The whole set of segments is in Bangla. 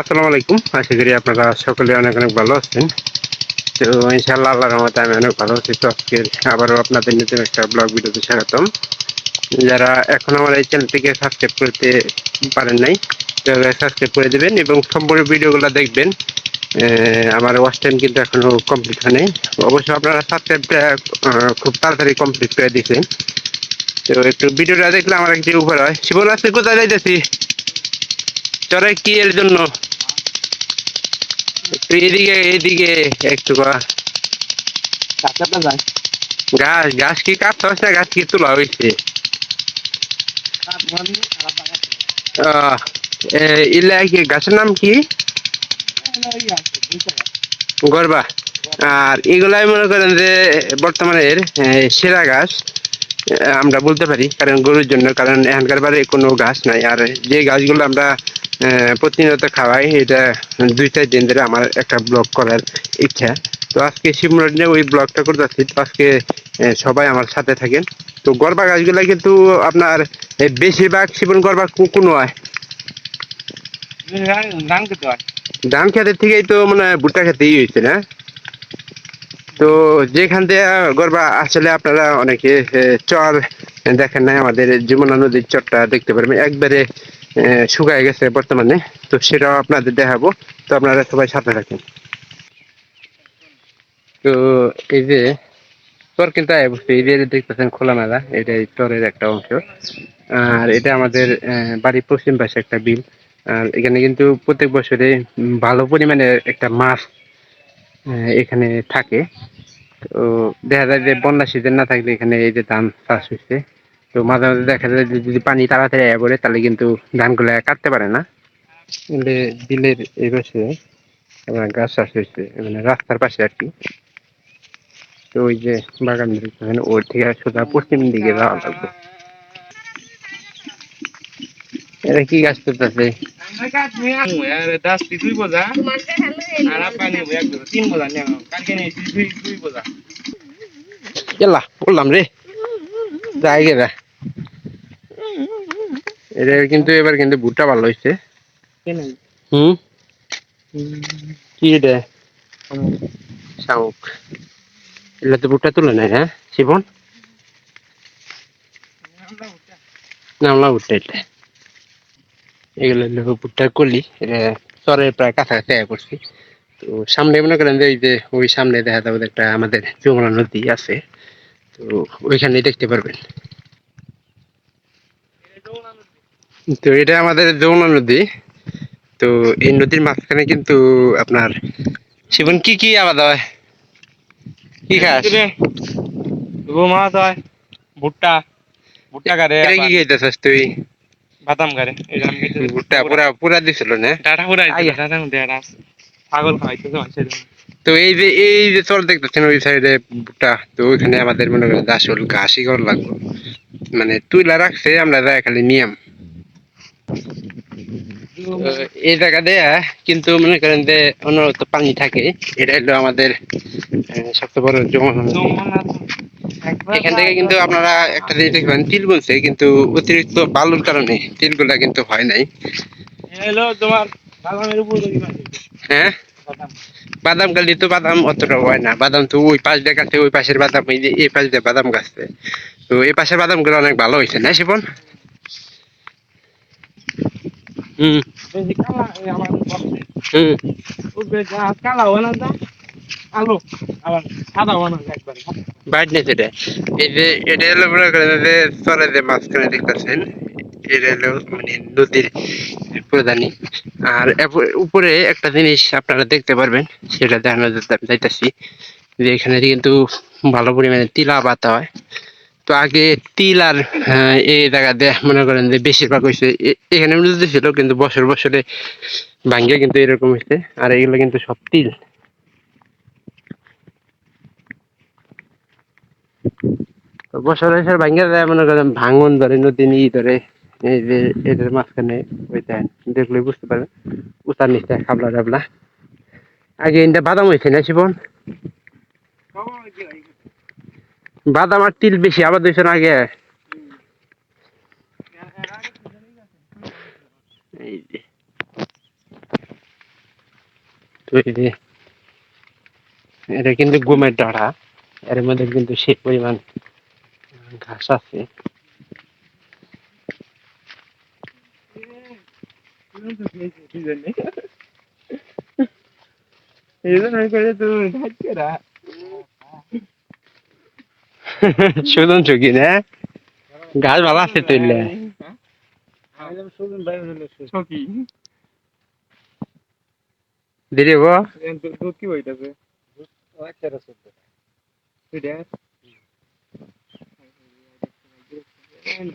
আসসালামু আলাইকুম। আশা করি আপনারা সকলে অনেক অনেক ভালো আছেন। তো ইনশাআল্লাহ আল্লাহর রহমতে আমি অনেক ভালো আছি। তো আজকে আবারও আপনাদের নতুন একটা ব্লগ ভিডিওতে স্বাগতম। যারা এখন আমার এই চ্যানেলটিকে সাবস্ক্রাইব করতে পারেন নাই সাবস্ক্রাইব করে দেবেন এবং সম্পূর্ণ ভিডিওগুলো দেখবেন। আমার ওয়াচ টাইম কিন্তু এখনও কমপ্লিট হয়নি। অবশ্য আপনারা সাবস্ক্রাইবটা খুব তাড়াতাড়ি কমপ্লিট করে দিয়েছেন। তো একটু ভিডিওটা দেখলে আমার একটি উপর হয়। শিবন আজকে কোথায় যাইতেছি চরে কি এর জন্য? এদিকে এদিকে একটু কি কাটতে হচ্ছে না কি গাছের নাম কি? গরবা। আর এগুলাই মনে করেন যে বর্তমানের সেরা গাছ আমরা বলতে পারি, কারণ গরুর জন্য, কারণ এখানকার বারে কোনো গাছ নাই। আর যে গাছগুলো আমরা প্রতিনিয়ত খাওয়াই। এটা দুই চার দিন ধরে আমার একটা ব্লগ করার ইচ্ছা। তো আজকে শিবমন্ডে ওই ব্লগটা করতে যাচ্ছি তো আজকে সবাই আমার সাথে থাকেন। তো গরবা গাছগুলো কিন্তু আপনার বেশিরভাগ শিবন গরবা কোনো হয়। ধান খেতে খেতের থেকেই তো মানে ভুট্টা খেতেই হয়েছে না? তো যেখান থেকে গরবা আসলে আপনারা অনেকে চর দেখেন না আমাদের যমুনা নদীর চরটা দেখতে পারবেন। একবারে শুকায় গেছে বর্তমানে। তো সেটাও আপনাদের দেখাবো। তো আপনারা সবাই সাথে থাকেন। তো এই যে চর কিন্তু এই যে দেখতেছেন খোলামেলা এটা এই চরের একটা অংশ। আর এটা আমাদের বাড়ির পশ্চিম পাশে একটা বিল। আর এখানে কিন্তু প্রত্যেক বছরে ভালো পরিমাণে একটা মাছ এখানে থাকে। তো দেখা যায় যে বন্যা সিজন না থাকলে এখানে এই যে ধান চাষ হচ্ছে। তো মাঝে মাঝে দেখা যায় যে যদি পানি তাড়াতাড়ি আয়া পড়ে তাহলে কিন্তু ধানগুলো কাটতে পারে না। কিন্তু বিলের এই পাশে আপনার গাছ চাষ হয়েছে মানে রাস্তার পাশে আর কি। তো ওই যে বাগান দেখতেছেন ওর থেকে সোজা পশ্চিম দিকে যাওয়া লাগবে। এটা কি গাছ করতেছে? দাসটি দুই বোঝা আর পানি এক বোঝা তিন বোঝা নিয়ে কালকে নিয়েছি দুই দুই বোঝা এলা বললাম রে যাই গেরা এটা কিন্তু এবার কিন্তু ভুট্টা ভালো হয়েছে। হুম? কি এটা? শামুক তো ভুট্টা তুলে নেয় হ্যাঁ? শিবন? নামলা ভুট্টা। এটা। এগুলো হলো ভুট্টার কলি। এটা চরের প্রায় কাছাকাছি আয়া করছি তো সামনে মনে করেন যে ওই যে ওই সামনে দেখা যাবে একটা আমাদের যমুনা নদী আছে। তো ওইখানে দেখতে পারবেন। তো এটা আমাদের যমুনা নদী। তো এই নদীর মাঝখানে কিন্তু আপনার শিবন কি কি আবাদ হয়? কি খাস? মাছ হয় ভুট্টা ভুট্টা গাড়ে এটা কি খাইতেছিস তুই? বাদাম এটা ভুট্টা পুরা। পুরা দিছিল না? ডাটা পুরা। ডাটা ডাটা ছাগল তো আছে তো এই যে এই যে চল দেখতেছেন ওই সাইডে ভুট্টা তো ওইখানে আমাদের মনে করেন আসল ঘাসই কর লাগবে। মানে তুইলা রাখছে আমরা যাই খালি নিয়ম। এই জায়গা দেয়া কিন্তু মনে করেন যে অন্যত পানি থাকে এটা হলো আমাদের সবচেয়ে বড় যমুনা এখান থেকে কিন্তু আপনারা একটা জিনিস দেখবেন তিল বলছে কিন্তু অতিরিক্ত বালুর কারণে তিলগুলা কিন্তু হয় নাই। হ্যালো তোমার বাদামের উপর হ্যাঁ? বাদাম। গালি তো বাদাম অতটা হয় না বাদাম তো ওই পাশ দিয়ে গাছে ওই পাশের বাদাম এই যে এই পাশ দিয়ে বাদাম গাছে তো এই পাশের বাদামগুলো অনেক ভালো হয়েছে না শিবন? হুম। বেশি কালা এই আমার বক্সে। হুম। উপরে গাছ কালা হয় না আলো আবার সাদা হয় না একবারে। বাইট নেই সেটা এই যে এটা হলো মনে করেন যে চরে যে মাঝখানে দেখতেছেন এটা হলো মানে নদীর প্রধানী। আর উপরে একটা জিনিস আপনারা দেখতে পারবেন সেটা দেখানো যেতে চাইতেছি যে এখানে কিন্তু ভালো পরিমাণে তিলা আবাদ হয়। তো আগে তিল আর আহ, এই জায়গাতে মনে করেন যে বেশিরভাগ হয়েছে এখানে নদী ছিল কিন্তু বছর বছরে ভাঙ্গে কিন্তু এরকম হয়েছে আর এগুলো কিন্তু সব তিল। বছর বছর ভাঙ্গে যায় মনে করেন ভাঙন ধরে নদী নিয়ে ধরে এই যে এদের মাঝখানে ওইটা দেখলে বুঝতে পারবেন উতার নিচে খাবলা টাবলা আগে এটা বাদাম হয়েছে না শিবন? বাদাম আর তিল বেশি, আবার হয়েছে আগে। তো এটা কিন্তু গমের ডাড়া, এর মধ্যে কিন্তু সে পরিমাণ ঘাস আছে। এই জন্য আমি করে তুমি থাকছে না সুদন চকি না ঘাস ভালো আছে তুললে দিদি গো দুধ কি বইতাছে?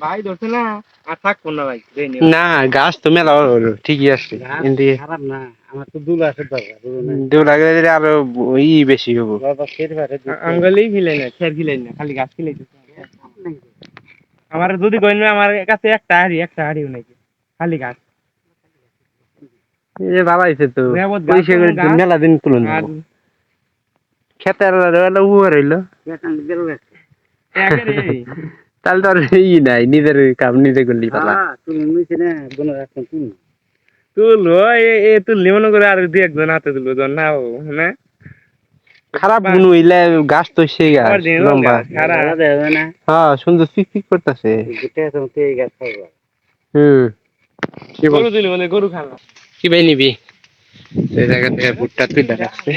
ভাই ধরছে না আর থাকব না ভাই না। গাছ তো মেলা ঠিকই আছে। খারাপ না। আমার তো দুল আছে দরকার দু লাগে দিলে আরও ই বেশি হব। বাবা খেতে পারে আঙ্গলেই ফিলাই না খের ফিলাই না খালি গাছ আমার যদি কইন আমার কাছে একটা হাড়ি একটা হাড়িও নাকি খালি গাছ। এই যে ভালো তো পয়সা করে মেলা দিন তুলুন। আর খেতের উয়ার হইল। তাহলে তো আর ই নাই নিজের কাম নিজে করলি পালা। তুমি নিচে না বোন রাখছেন তুমি তুলবো এ তুললি মনে করে আর দুই একজন হাতে তুলবো জন না ও না? খারাপ গুণ হইলে গাছ তো গাছ লম্বা। হ্যাঁ সুন্দর পিক পিক করতেছে। হুম। গরু মানে গরু খানা কি ভাই নিবি? সেই জায়গা থেকে ভুট্টা তুলে রাখছে।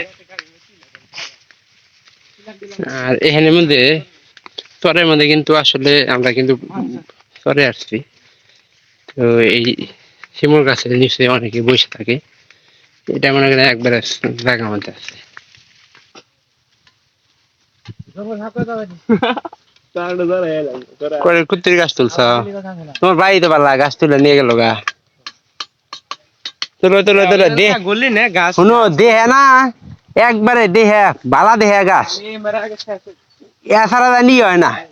আর এখানের মধ্যে চরের মধ্যে কিন্তু আসলে আমরা কিন্তু চরে আসছি। তো এই শিমুল গাছের নিচে অনেকে বসে থাকে। এটা মনে করেন একবারে জায়গার মধ্যে আছে। কুত্তির গাছ তুলছ? তোমার ভাই তো পারলা গাছ তুলে নিয়ে গেল গা। তুলো তুলো তুলো দে। গাছ। শুনো দেহে না। একবারে দেহে বালা দেহে গাছ। এছাড়া জানি হয় না।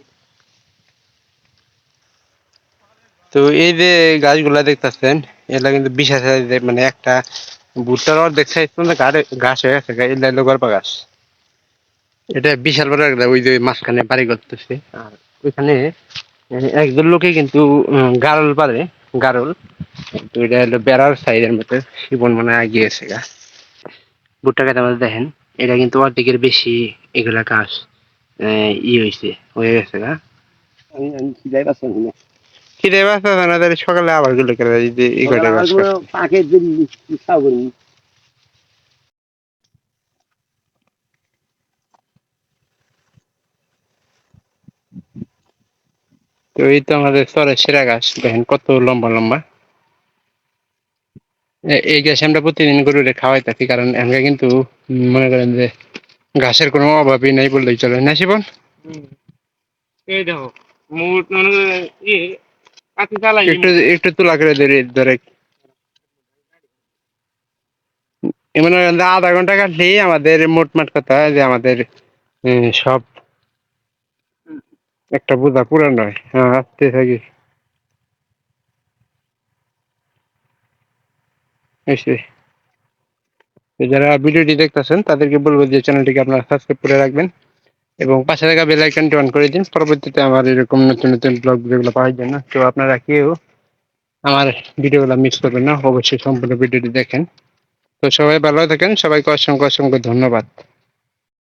তো এই যে গাছগুলা দেখতেছেন, এগুলা কিন্তু বিশাল size মানে একটা ভুট্টার অর্ধেক সাইজ পর্যন্ত গাছ হয়ে গেছে এগুলা হলো গল্পা গাছ। এটা বিশাল বড় একটা, ওই যে মাঝখানে বাড়ি করতেছে। আর ওইখানে একজন লোকে কিন্তু গারল পারে, গারল। তো এটা হলো বেড়ার সাইডের মতো, শিবন মনে হয় গিয়েছে গা। ভুট্টা খেতে আমাদের দেখেন, এটা কিন্তু অর্ধেকের বেশি এগুলা গাছ ই হয়েছে হয়ে গেছে গা। আমি আমি খিদাই পাচ্ছি পাচ্ছে না তাহলে সকালে আবারগুলো করে খাব তো এই তো আমাদের সেরা গাছ দেখেন কত লম্বা লম্বা। এই গাছ আমরা প্রতিদিন গরুরে খাওয়াই থাকি কারণ আমরা কিন্তু মনে করেন যে গাছের কোনো অভাবই নাই বললেই চলে না শিবন? এই দেখো মুট মনে একটু একটু তুলা করে ধরে ধরে। এ মনে করেন যে আধা ঘণ্টা কাটলেই আমাদের মোটমাট কথা যে আমাদের সব একটা বোঝা পুরান নয় হ্যাঁ আসতে থাকি। যারা ভিডিওটি দেখতেছেন তাদেরকে বলব যে চ্যানেলটিকে আপনারা সাবস্ক্রাইব করে রাখবেন। এবং পাশে থাকা বেল আইকনটি অন করে দিন। পরবর্তীতে আমার এরকম নতুন নতুন ব্লগ যেগুলো পাওয়ার জন্য তো আপনারা কেউ আমার ভিডিওগুলো মিস করবেন না। অবশ্যই সম্পূর্ণ ভিডিওটি দেখেন। তো সবাই ভালো থাকেন। সবাইকে অসংখ্য অসংখ্য ধন্যবাদ।